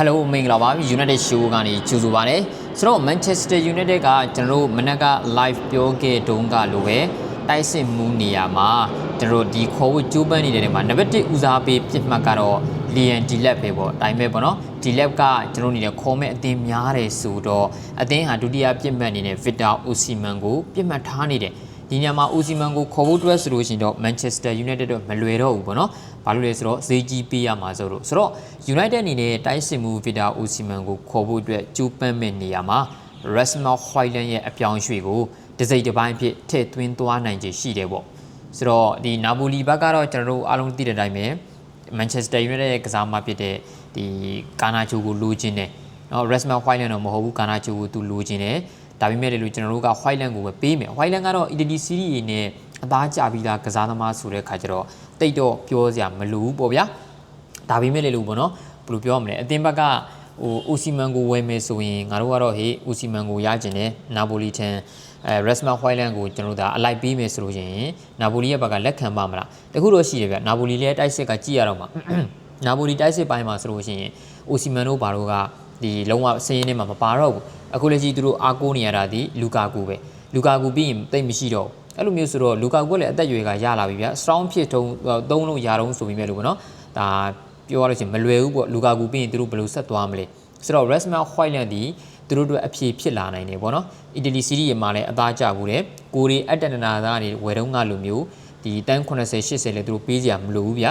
Hello မင်္ဂလာပါ United Show ကနေကြိုဆိုပါရစေဆိုတော့ Manchester United ကကျွန်တော်တို့မနက်က live ပြောခဲ့တုန်းကလိုပဲတိုက်စစ်မှုနေရာမှာကျွန်တော်တို့ဒီခေါ်ဝကြိုးပမ်းနေတဲ့နေရာမှာနံပါတ်1ဦးစားပေးပြစ်မှတ်ကတော့ Lian Dilap ပဲပေါ့ဒါပေမဲ့ပေါ့နော် Dilap ကကျွန်တော်တို့နေတဲ့ခေါ်မဲ့အသင်းများတယ်ဆိုတော့အသင်းဟာဒုတိယပြစ်မှတ်အနေနဲ့ Victor Osimhen ကိုပြစ်မှတ်ထားနေတယ် ဒီညမှာအိုစီမန်ကိုခေါ်ဖို့အတွက်ဆိုလို့ရှိရင်တော့ Manchester United တော့မလွယ်တော့ဘူးပေါ့နော်။ဘာလို့လဲဆိုတော့ဈေးကြီးပေးရမှာဆိုတော့ဆိုတော့ United အနေနဲ့တိုက်စစ်မှု Victor Osimhen ကိုခေါ်ဖို့အတွက်ကြိုးပမ်းမဲ့နေရာမှာ Rasmus Højlund ရဲ့အပြောင်းအရွှေ့ကိုတစိမ့်တစ်ပိုင်းအဖြစ်ထည့်သွင်းသွားနိုင်ခြေရှိတယ်ပေါ့။ဆိုတော့ဒီနာပိုလီဘက်ကတော့ကျွန်တော်တို့အားလုံးသိတဲ့အတိုင်းပဲ Manchester United ရဲ့ကစားမဖြစ်တဲ့ဒီကာနာချူကိုလိုချင်တယ်။နော် Rasmus Højlund တော့မဟုတ်ဘူးကာနာချူကိုသူလိုချင်တယ်။ ဒါပေမဲ့လည်းလို့ကျွန်တော်တို့က Højlund ကိုပဲပေးမယ်။ Højlund ကတော့ Italy Serie A နဲ့အသားကျပြီးသားကစားသမားဆိုတဲ့ခါကျတော့တိတ်တော့ပြောစရာမလိုဘူးပေါ့ဗျာ။ဒါပေမဲ့လည်းလို့ပေါ့နော်ဘယ်လိုပြောရမလဲအသင်းဘက်ကဟိုအိုစီမန်ကိုဝယ်မယ်ဆိုရင်ငါတို့ကတော့ဟေးအိုစီမန်ကိုရကျင်တယ်နာပိုလီထန်အဲရက်စမာဟွိုင်လန်ကိုကျွန်တော်တို့ဒါအလိုက်ပေးမယ်ဆိုလို့ရှိရင်နာပိုလီရဲ့ဘက်ကလက်ခံပါမလားတခုတော့ရှိတယ်ဗျနာပိုလီလည်းတိုက်စစ်ကကြည့်ရတော့မှာနာပိုလီတိုက်စစ်ပိုင်းမှာဆိုလို့ရှိရင်အိုစီမန်တို့ဘာလို့ကဒီလုံးဝစင်းရင်းထဲမှာမပါတော့ဘူးအခုလက်ရှိသူတို့အားကိုးနေရတာဒီလူကာကူပဲလူကာကူပြီးရင်တိတ်မရှိတော့ဘူးအဲ့လိုမျိုးဆိုတော့လူကာကူကလည်းအသက်အရွယ်ကရလာပြီဗျာ strong ဖြစ်တုံးသုံးလို့ရတော့ဆိုပြီးမဲ့လို့ပေါ့နော်ဒါပြောရလို့ရှိရင်မလွယ်ဘူးပေါ့လူကာကူပြီးရင်သူတို့ဘယ်လိုဆက်သွားမလဲဆိုတော့ Rasmus Højlund ဒီသူတို့တို့အဖြေဖြစ်လာနိုင်တယ်ပေါ့နော်အီတလီစီးရီးမှာလည်းအသားကျဘူးတယ်ကိုရီအက်တန်နာသားတွေဝယ်တော့ငါလိုမျိုးဒီတန်း80 80လည်းသူတို့ပေးကြမလို့ဘူးဗျာ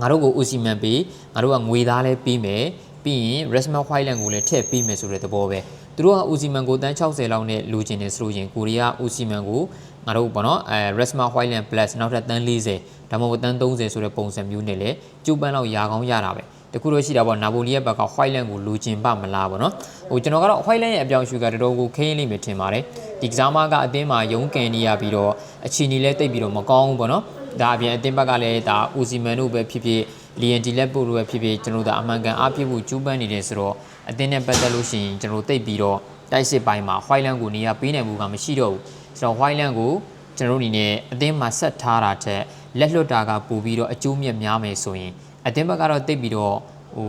ငါတို့ကိုအိုစီမန်ပေးငါတို့ကငွေသားလည်းပေးမယ်ပြီးရင် Rasmus Højlund ကိုလည်းထည့်ပေးမယ်ဆိုတဲ့သဘောပဲ သူတို့ကအိုစီမန်ကိုတန်း60လောက်နဲ့လိုချင်တယ်ဆိုလို့ရင်ကိုရီးယားအိုစီမန်ကိုငါတို့ပေါ့နော်အဲ Rasmus Højlund plus နောက်ထပ်တန်း40ဒါမှမဟုတ်တန်း30ဆိုတဲ့ပုံစံမျိုးနဲ့လည်းကျုပ်ပန်းလောက်ရာကောင်းရတာပဲတခုတော့ရှိတာပေါ့နာပိုလီရဲ့ဘက်က Højlund ကိုလိုချင်ပါမလားပေါ့နော်ဟိုကျွန်တော်ကတော့ Højlund ရဲ့အပြောင်းအရွှေ့ကတော်တော်ကိုခင်းလိမ့်မယ်ထင်ပါတယ်ဒီကစားမကအသင်းမှာရုံးကန်နေရပြီးတော့အချီနီလဲတိတ်ပြီးတော့မကောင်းဘူးပေါ့နော်ဒါအပြင်အသင်းဘက်ကလည်းဒါအိုစီမန်တို့ပဲဖြစ်ဖြစ် လီယန်ဒီလက်ပို့တို့ပဲဖြစ်ဖြစ်ကျွန်တော်တို့အမှန်ကန်အားပြဖို့ကျူးပန်းနေတယ်ဆိုတော့အသင်းနဲ့ပတ်သက်လို့ရှိရင်ကျွန်တော်တို့တိတ်ပြီးတော့တိုက်စစ်ပိုင်းမှာ Højlund ကိုနေရာပေးနိုင်မှုကမရှိတော့ဘူးဆိုတော့ Højlund ကိုကျွန်တော်တို့အနေနဲ့အသင်းမှာဆက်ထားတာထက်လက်လွတ်တာကပို့ပြီးတော့အကျိုးမြတ်များမယ်ဆိုရင်အသင်းဘက်ကတော့တိတ်ပြီးတော့ဟို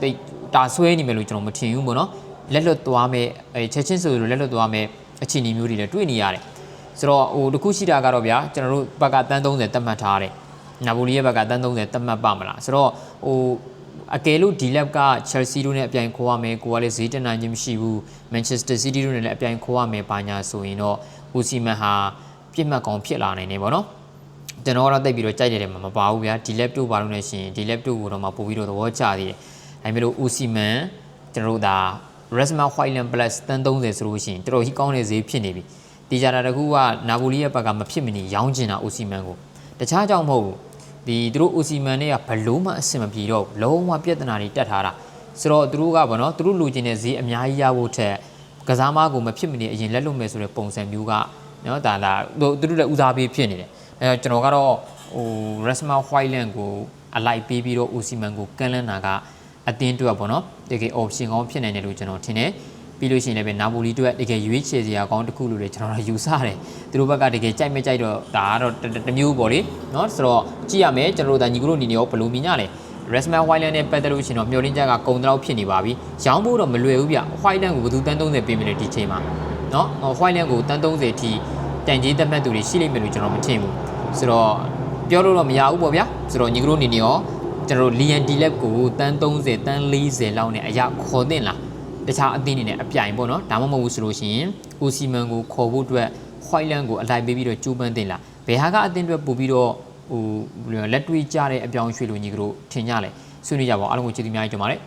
တိတ်တာဆွဲနေမယ်လို့ကျွန်တော်မထင်ဘူးပေါ့နော်လက်လွတ်သွားမယ်အဲချက်ချင်းဆိုလို့လက်လွတ်သွားမယ်အခြေအနေမျိုးတွေလည်းတွေ့နေရတယ်ဆိုတော့ဟိုတခုရှိတာကတော့ဗျာကျွန်တော်တို့ဘက်ကတန်း30တတ်မှတ်ထားတယ် နာပိုလီရဲ့ဘက်ကတန်း30တတ်မှတ်ပါမလားဆိုတော့ဟိုအကယ်လို့ဒီလက်က Chelsea တို့နဲ့အပြိုင်ခိုးရမယ်ကိုကလည်းဈေးတက်နိုင်ခြင်းမရှိဘူး Manchester City တို့နဲ့လည်းအပြိုင်ခိုးရမယ်ပါညာဆိုရင်တော့ Osimhen ဟာပြစ်မှတ်ကောင်းဖြစ်လာနိုင်နေပေါ့နော်ကျွန်တော်ကတော့တိတ်ပြီးတော့ကြိုက်တယ်မှာမပါဘူးဗျာဒီ laptop ဘာလို့လဲရှင်ဒီ laptop ကိုတော့မှပို့ပြီးတော့သဘောကျသေးတယ်ဒါပေမဲ့လို့ Osimhen ကျွန်တော်တို့ဒါ Rasmus Højlund plus တန်း30ဆိုလို့ရှိရင်တော်တော်ကြီးကောင်းတဲ့ဈေးဖြစ်နေပြီတီဂျာတာတကူကနာပိုလီရဲ့ဘက်ကမဖြစ်မနေရောင်းချင်တာ Osimhen ကိုတခြားကြောင့်မဟုတ်ဘူး ဒီသူတို့ Osimhen နဲ့ကဘလို့မှအဆင်မပြေတော့လုံးဝပြဿနာတွေတက်ထားတာဆိုတော့သူတို့ကဗောနော်သူတို့လိုချင်တဲ့ဈေးအများကြီးရဖို့ထက်ကစားမကိုမဖြစ်မနေအရင်လက်လွတ်မယ်ဆိုတဲ့ပုံစံမျိုးကနော်ဒါလာသူတို့လည်းဦးစားပေးဖြစ်နေတယ်အဲတော့ကျွန်တော်ကတော့ဟို Rasmus Højlund ကိုအလိုက်ပေးပြီးတော့ Osimhen ကိုကန့်လန့်တာကအတင်းတွက်ပေါ့နော်တကယ် option ကောင်းဖြစ်နိုင်တယ်လို့ကျွန်တော်ထင်တယ် ပြီးလို့ရှိရင်လည်းပဲနာပိုလီတို့တကယ်ရွေးချယ်စရာကောင်းတစ်ခုလို့လည်းကျွန်တော်တို့ယူဆတယ်သူတို့ဘက်ကတကယ်ကြိုက်မဲ့ကြိုက်တော့ဒါကတော့တမျိုးပေါ့လေเนาะဆိုတော့ကြည့်ရမယ်ကျွန်တော်တို့ဒါညီကတို့အနေနဲ့ရောဘယ်လိုမြင်ကြလဲ Rasmus Højlund နဲ့ပတ်သက်လို့ရှိရင်တော့မျောလင်းချက်ကကုံတော့ဖြစ်နေပါပြီရောင်းဖို့တော့မလွယ်ဘူးဗျ Højlund ကိုဘယ်သူတန်း30ပေးမလဲဒီချိန်မှာเนาะ Højlund ကိုတန်း30ထိတန်ကြီးတက်မှတ်သူတွေရှိလိမ့်မယ်လို့ကျွန်တော်မထင်ဘူးဆိုတော့ပြောလို့တော့မရဘူးပေါ့ဗျာဆိုတော့ညီကတို့အနေနဲ့ရောကျွန်တော်တို့ Lian Dilap ကိုတန်း30တန်း40လောက်နဲ့အရာခေါ်တင်လား တခြားအသင်းတွေနဲ့အပြိုင်ပေါ့နော်ဒါမှမဟုတ်ဘူးဆိုလို့ရှိရင် Osimhen ကိုခေါ်ဖို့အတွက် Højlund ကိုအလိုက်ပေးပြီးတော့ကျူးပန်းတင်လားဘယ်ဟာကအသင်းတွေပို့ပြီးတော့ဟိုလက်တွေ့ကြတဲ့အပြောင်းရွှေ့လို့ညီကတို့ထင်ကြလဲဆွေးနွေးကြပါအောင်အားလုံးကိုကျေးဇူးအများကြီးတင်ပါတယ်